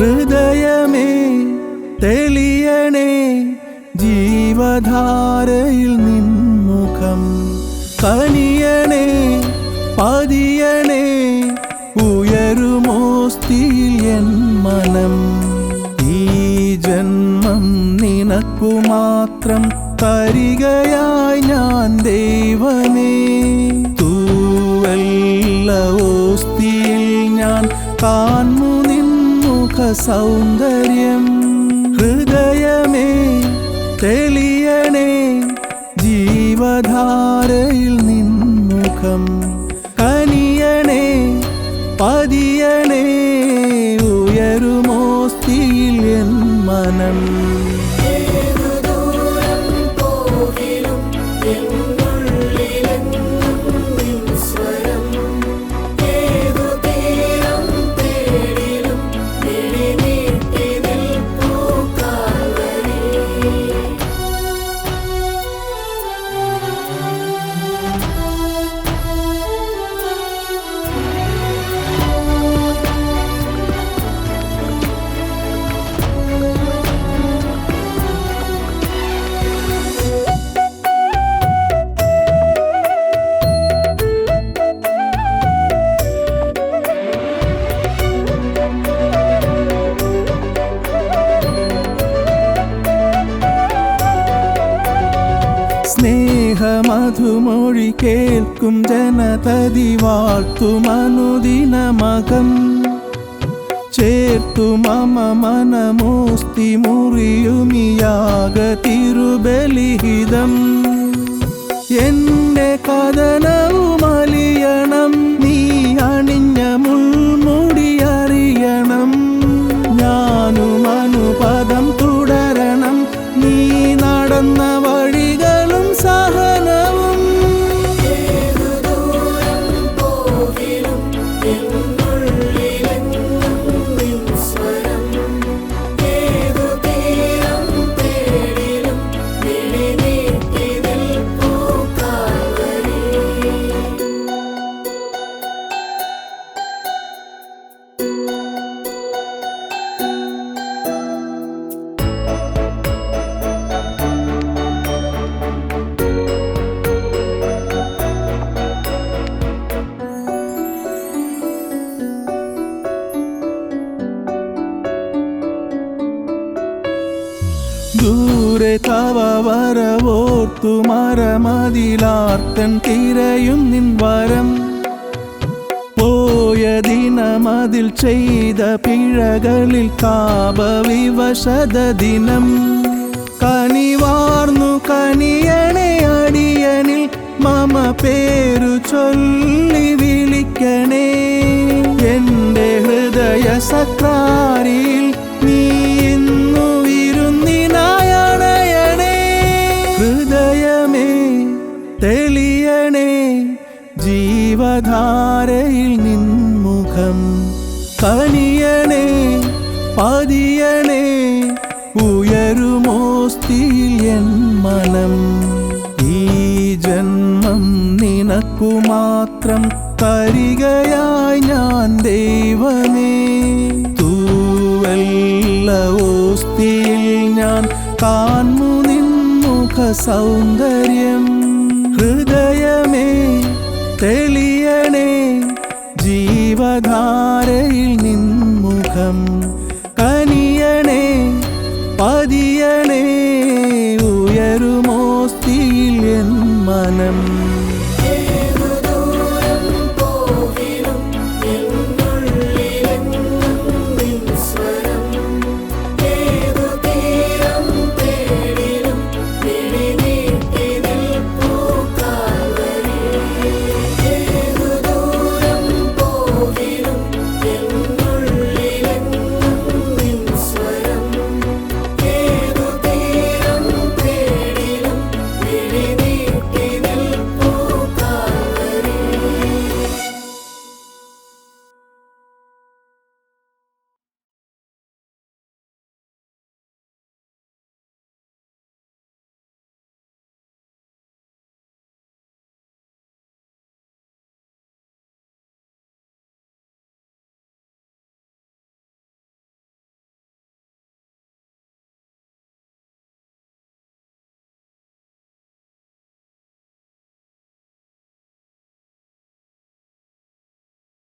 ഹൃദയമേ തെളിയണേ ജീവധാരയിൽ നിൻമുഖം കനിയണേ പതിയണേ ഉയരുമോസ്തിയിൽ എൻ മനം? ഈ ജന്മം നിനക്കു മാത്രം തരികയായി ഞാൻ ദൈവമേ. തൂവല്ല ഓസ്തിയിൽ ഞാൻ കാൺമു സൗന്ദര്യം ഹൃദയമേ തെളിയണേ ജീവധാരയിൽ നിന്നുഖം കനിയണേ പതിയണേ ഉയരുമോസ്തിയിൽ എൻ മനം ഏതുദൂരം പോകിലും സ്നേഹമധുമൊഴി കേൾക്കും ജനതതി വാഴ്ത്തും അനുദിനമകം. ചേർത്തു മമ മനമോസ്തി മുറിയുമിയാക തിരുബലിഹിതം. എന്റെ കഥനവും ദൂരെ തവ വരവോർത്തു മരമതിലാർത്തൻ തിരയും നിൻ വരം പോയ ദിനമതിൽ ചെയ്ത പിഴകളിൽ താപവിവശത ദിനം. കനിവാർന്നു കനിയണേ അടിയനിൽ മമ പേരു ചൊല്ലി വിളിക്കണേ. എന്റെ ഹൃദയ സക്രാരിയിൽ ജീവധാരയിൽ നിൻമുഖം കണിയണേ പതിയണേ ഉയരുമോസ്തിയിൽ എൻ മനം? ഈ ജന്മം നിനക്കു മാത്രം തരികയായി ഞാൻ ദൈവമേ. തൂവല്ല ഓസ്തിയിൽ ഞാൻ കാൺമു നിൻമുഖ സൗന്ദര്യം. ഹൃദയമേ തെളിയണേ ജീവധാരയിൽ നിൻമുഖം